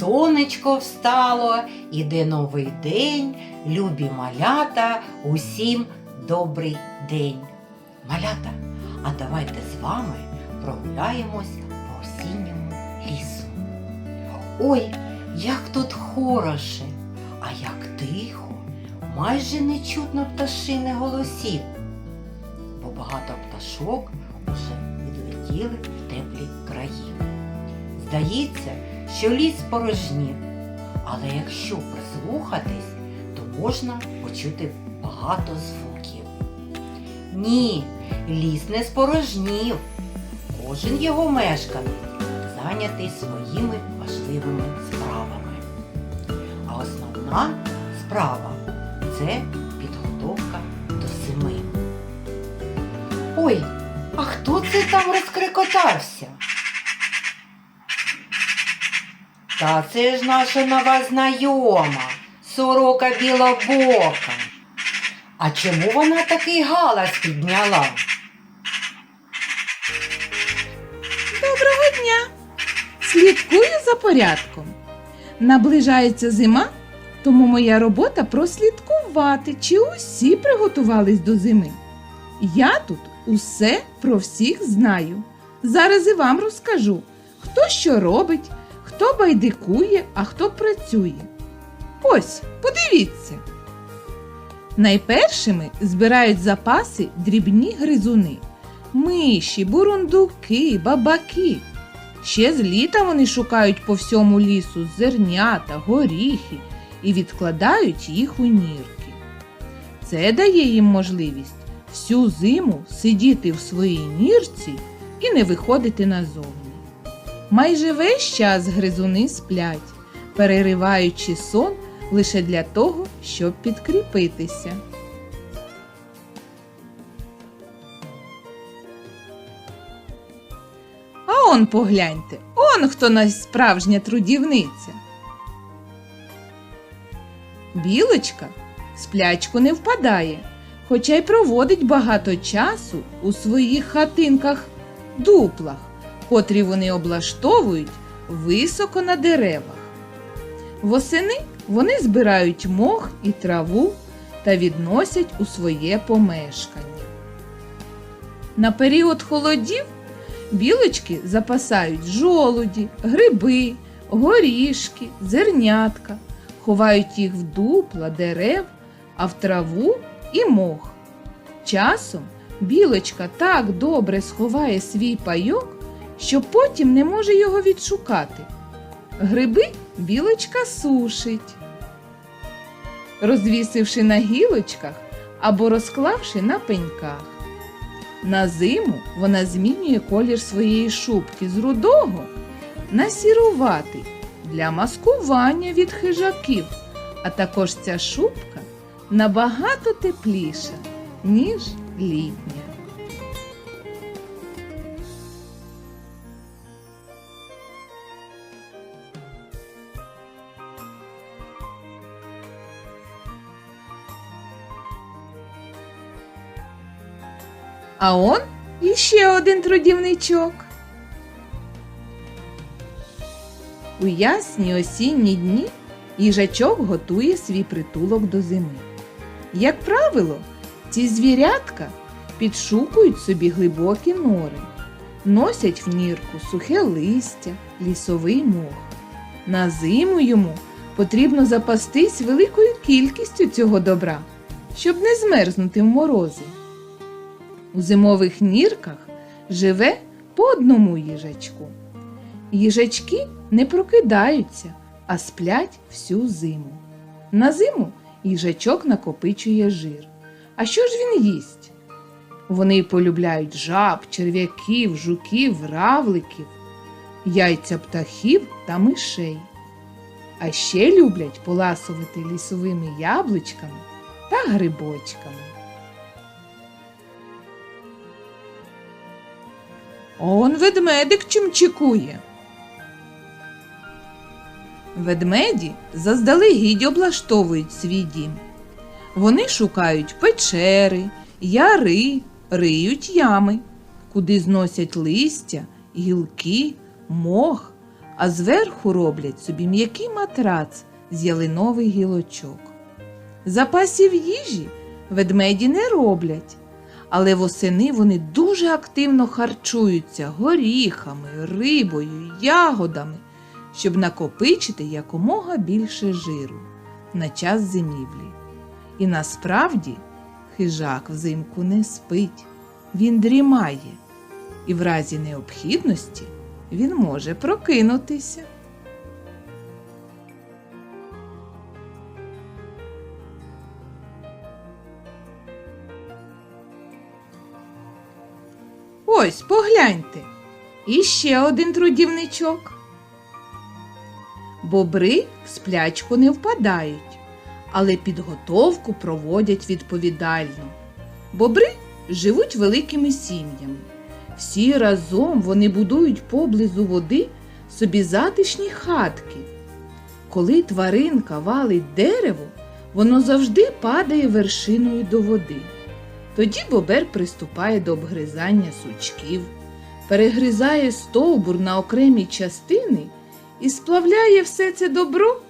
сонечко встало, іде новий день, любі малята, усім добрий день. Малята, а давайте з вами прогуляємось по осінньому лісу. Ой, як тут хороше, а як тихо, майже не чутно пташини голосів, бо багато пташок уже відлетіли в теплі краї. Здається, що ліс порожнів, але якщо прислухатись, то можна почути багато звуків. Ні, ліс не спорожнів. Кожен його мешканець зайнятий своїми важливими справами. А основна справа це підготовка до зими. Ой, а хто це там розкрикотався? Та це ж наша нова знайома, сорока білобока. А чому вона такий галас підняла? Доброго дня! Слідкую за порядком. Наближається зима, тому моя робота прослідкувати, чи усі приготувались до зими. Я тут усе про всіх знаю. Зараз і вам розкажу, хто що робить, хто байдикує, а хто працює. Ось, подивіться. Найпершими збирають запаси дрібні гризуни миші, бурундуки, бабаки. Ще з літа вони шукають по всьому лісу зернята, горіхи і відкладають їх у нірки. Це дає їм можливість всю зиму сидіти в своїй нірці і не виходити назовні. Майже весь час гризуни сплять, перериваючи сон лише для того, щоб підкріпитися. А он погляньте, он хто нас справжня трудівниця. Білочка в сплячку не впадає, хоча й проводить багато часу у своїх хатинках дуплах, котрі вони облаштовують високо на деревах. Восени вони збирають мох і траву та відносять у своє помешкання. На період холодів білочки запасають жолуді, гриби, горішки, зернятка, ховають їх в дупла дерев, а в траву і мох. Часом білочка так добре сховає свій пайок, що потім не може його відшукати. Гриби білочка сушить, розвісивши на гілочках або розклавши на пеньках. На зиму вона змінює колір своєї шубки з рудого на сіруватий для маскування від хижаків, а також ця шубка набагато тепліша, ніж літня. А он іще один трудівничок. У ясні осінні дні їжачок готує свій притулок до зими. Як правило, ці звірятка підшукують собі глибокі нори, носять в нірку сухе листя, лісовий мох. На зиму йому потрібно запастись великою кількістю цього добра, щоб не змерзнути в морози. У зимових нірках живе по одному їжачку. Їжачки не прокидаються, а сплять всю зиму. На зиму їжачок накопичує жир. А що ж він їсть? Вони полюбляють жаб, черв'яків, жуків, равликів, яйця птахів та мишей. А ще люблять поласувати лісовими яблучками та грибочками. Он ведмедик чимчикує. Ведмеді заздалегідь облаштовують свій дім. Вони шукають печери, яри, риють ями, куди зносять листя, гілки, мох, а зверху роблять собі м'який матрац з ялинових гілочок. Запасів їжі ведмеді не роблять, але восени вони дуже активно харчуються горіхами, рибою, ягодами, щоб накопичити якомога більше жиру на час зимівлі. І насправді хижак взимку не спить, він дрімає, і в разі необхідності він може прокинутися. Ось, погляньте. І ще один трудівничок. Бобри в сплячку не впадають, але підготовку проводять відповідально. Бобри живуть великими сім'ями. Всі разом вони будують поблизу води собі затишні хатки. Коли тваринка валить дерево, воно завжди падає вершиною до води. Тоді бобер приступає до обгризання сучків, перегризає стовбур на окремі частини і сплавляє все це добро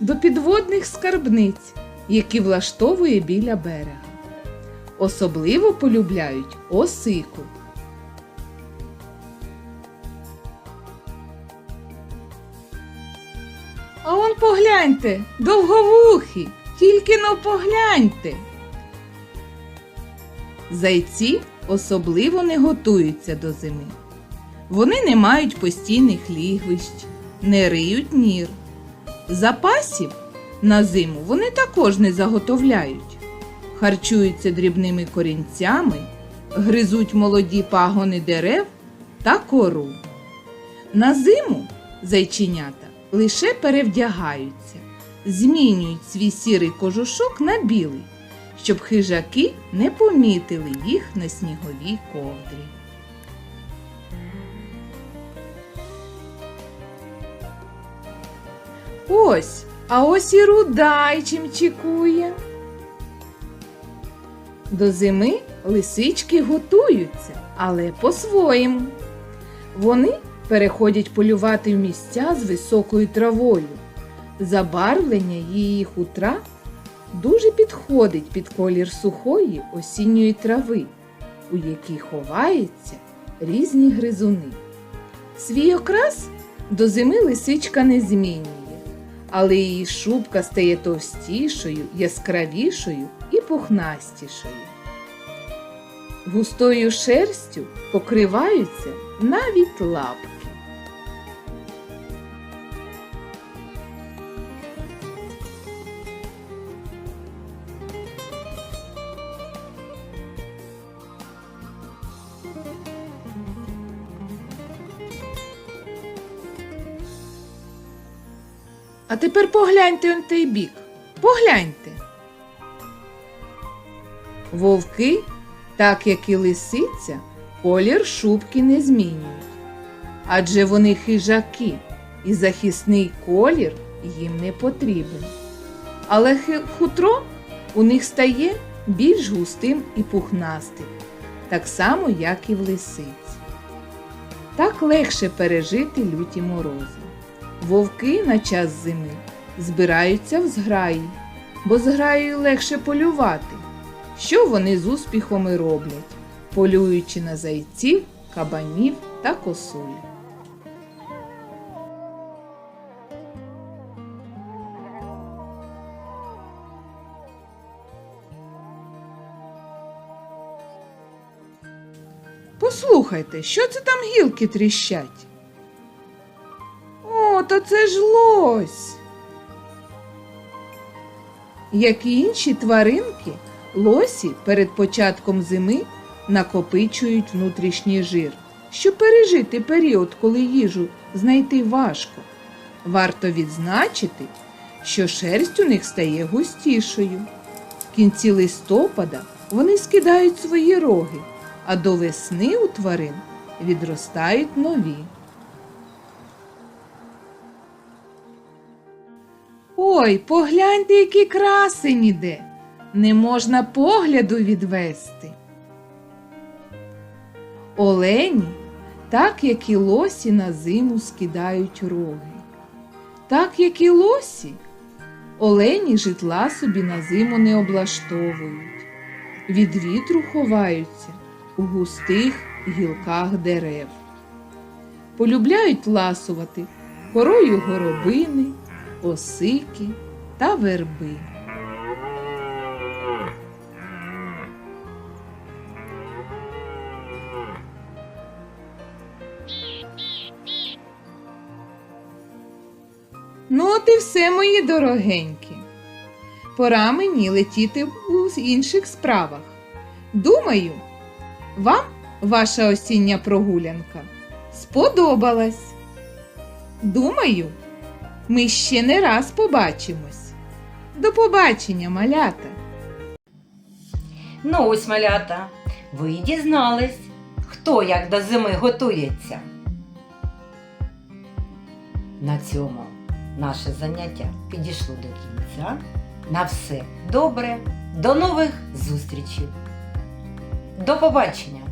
до підводних скарбниць, які влаштовує біля берега. Особливо полюбляють осику. А он погляньте, довговухі, тільки но погляньте. Зайці особливо не готуються до зими. Вони не мають постійних лігвищ, не риють нір. Запасів на зиму вони також не заготовляють. Харчуються дрібними корінцями, гризуть молоді пагони дерев та кору. На зиму зайченята лише перевдягаються, змінюють свій сірий кожушок на білий, щоб хижаки не помітили їх на сніговій ковдрі. Ось, а ось і рудай чим чекує. До зими лисички готуються, але по-своєму. Вони переходять полювати в місця з високою травою. Забарвлення її хутра дуже підходить під колір сухої осінньої трави, у якій ховаються різні гризуни. Свій окрас до зими лисичка не змінює, але її шубка стає товстішою, яскравішою і пухнастішою. Густою шерстю покриваються навіть лапки. А тепер погляньте он той бік. Погляньте. Вовки, так як і лисиця, колір шубки не змінюють. Адже вони хижаки, і захисний колір їм не потрібен. Але хутро у них стає більш густим і пухнастим, так само, як і в лисиці. Так легше пережити люті морози. Вовки на час зими збираються в зграї, бо зграєю легше полювати. Що вони з успіхом і роблять, полюючи на зайців, кабанів та косуль. Послухайте, що це там гілки тріщать? То це ж лось. Як і інші тваринки, лосі перед початком зими накопичують внутрішній жир, щоб пережити період, коли їжу знайти важко. Варто відзначити, що шерсть у них стає густішою. В кінці листопада вони скидають свої роги, а до весни у тварин відростають нові. Ой, погляньте, які красені де. Не можна погляду відвести. Олені так як і лосі на зиму скидають роги. Так як і лосі, олені житла собі на зиму не облаштовують, від вітру ховаються у густих гілках дерев. Полюбляють ласувати корою горобини, осики та верби. Ну, от і все, мої дорогенькі. Пора мені летіти у інших справах. Думаю, вам ваша осіння прогулянка сподобалась. Думаю, ми ще не раз побачимось. До побачення, малята! Ну ось, малята, ви дізнались, хто як до зими готується. На цьому наше заняття підійшло до кінця. На все добре, до нових зустрічей. До побачення!